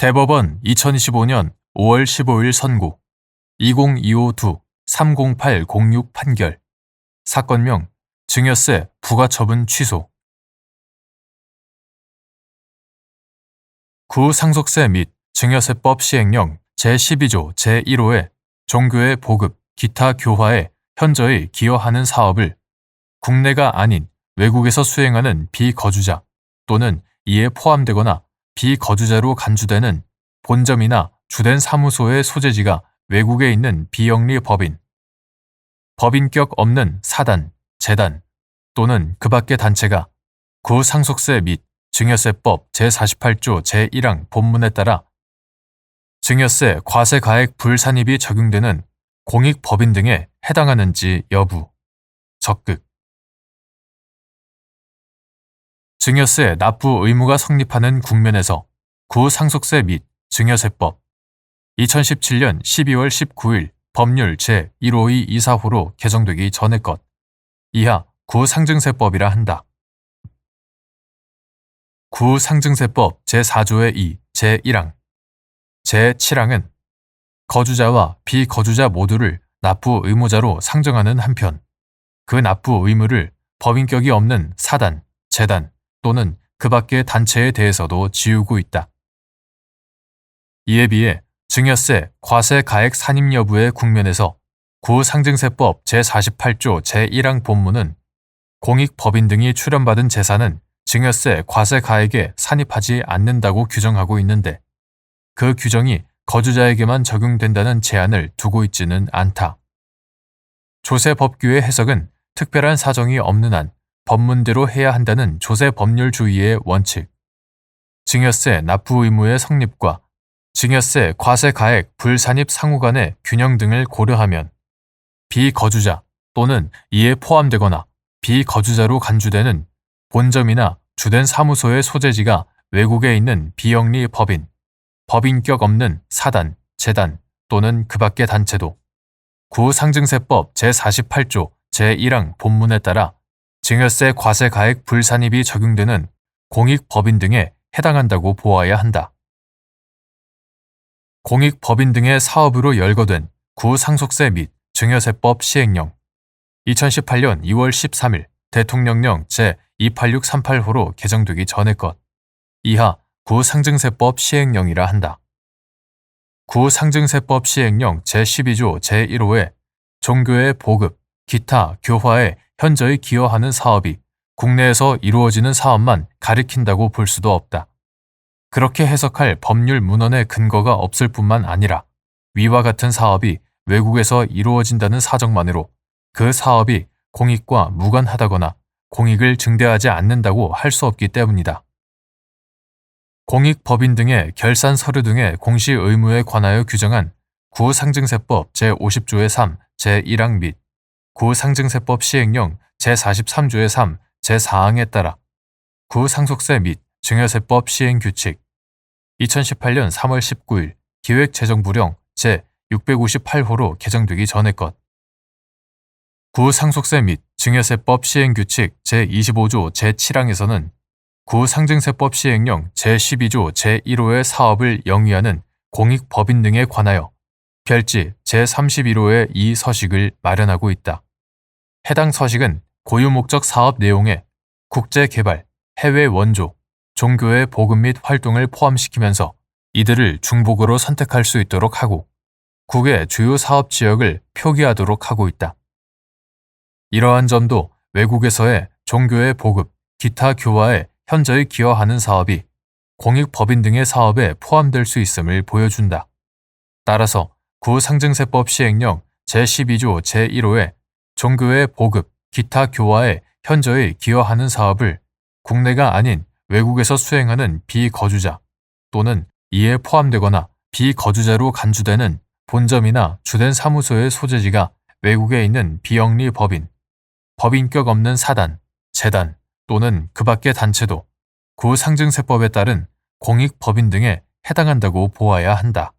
대법원 2025년 5월 15일 선고. 2025-2-30806 판결. 사건명 증여세 부과처분 취소. 구상속세 및 증여세법 시행령 제12조 제1호의 종교의 보급, 기타 교화에 현저히 기여하는 사업을 국내가 아닌 외국에서 수행하는 비거주자 또는 이에 포함되거나 비거주자로 간주되는 본점이나 주된 사무소의 소재지가 외국에 있는 비영리 법인, 법인격 없는 사단, 재단 또는 그 밖의 단체가 구상속세 및 증여세법 제48조 제1항 본문에 따라 증여세 과세가액 불산입이 적용되는 공익법인 등에 해당하는지 여부, 적극, 증여세 납부 의무가 성립하는 국면에서 구상속세 및 증여세법. 2017년 12월 19일 법률 제15224호로 개정되기 전의 것. 이하 구상증세법이라 한다. 구상증세법 제4조의 2, 제1항. 제7항은 거주자와 비거주자 모두를 납부 의무자로 상정하는 한편 그 납부 의무를 법인격이 없는 사단, 재단, 또는 그 밖의 단체에 대해서도 지우고 있다. 이에 비해 증여세, 과세 가액 산입 여부의 국면에서 구상증세법 제48조 제1항 본문은 공익 법인 등이 출연받은 재산은 증여세, 과세 가액에 산입하지 않는다고 규정하고 있는데 그 규정이 거주자에게만 적용된다는 제한을 두고 있지는 않다. 조세 법규의 해석은 특별한 사정이 없는 한 법문대로 해야 한다는 조세 법률주의의 원칙, 증여세 납부 의무의 성립과 증여세 과세 가액 불산입 상호 간의 균형 등을 고려하면 비거주자 또는 이에 포함되거나 비거주자로 간주되는 본점이나 주된 사무소의 소재지가 외국에 있는 비영리 법인, 법인격 없는 사단, 재단 또는 그 밖의 단체도. 구상증세법 제48조 제1항 본문에 따라 증여세 과세 가액 불산입이 적용되는 공익 법인 등에 해당한다고 보아야 한다. 공익 법인 등의 사업으로 열거된 구상속세 및 증여세법 시행령 2018년 2월 13일 대통령령 제28638호로 개정되기 전의 것 이하 구상증세법 시행령이라 한다. 구상증세법 시행령 제12조 제1호에 종교의 보급, 기타, 교화에 현저히 기여하는 사업이 국내에서 이루어지는 사업만 가리킨다고 볼 수도 없다. 그렇게 해석할 법률 문헌의 근거가 없을 뿐만 아니라 위와 같은 사업이 외국에서 이루어진다는 사정만으로 그 사업이 공익과 무관하다거나 공익을 증대하지 않는다고 할 수 없기 때문이다. 공익 법인 등의 결산 서류 등의 공시 의무에 관하여 규정한 구상증세법 제50조의 3, 제1항 및 구상증세법 시행령 제43조의 3, 제4항에 따라 구상속세 및 증여세법 시행 규칙. 2018년 3월 19일 기획재정부령 제658호로 개정되기 전의 것. 구상속세 및 증여세법 시행 규칙 제25조 제7항에서는 구상증세법 시행령 제12조 제1호의 사업을 영위하는 공익법인 등에 관하여 별지 제31호의 이 서식을 마련하고 있다. 해당 서식은 고유 목적 사업 내용에 국제 개발, 해외 원조, 종교의 복음 및 활동을 포함시키면서 이들을 중복으로 선택할 수 있도록 하고 국외 주요 사업 지역을 표기하도록 하고 있다. 이러한 점도 외국에서의 종교의 보급, 기타 교화에 현저히 기여하는 사업이 공익 법인 등의 사업에 포함될 수 있음을 보여준다. 따라서 구상증세법 시행령 제12조 제1호에 종교의 보급, 기타 교화에 현저히 기여하는 사업을 국내가 아닌 외국에서 수행하는 비거주자 또는 이에 포함되거나 비거주자로 간주되는 본점이나 주된 사무소의 소재지가 외국에 있는 비영리 법인, 법인격 없는 사단, 재단 또는 그 밖의 단체도 구상증세법에 따른 공익법인 등에 해당한다고 보아야 한다.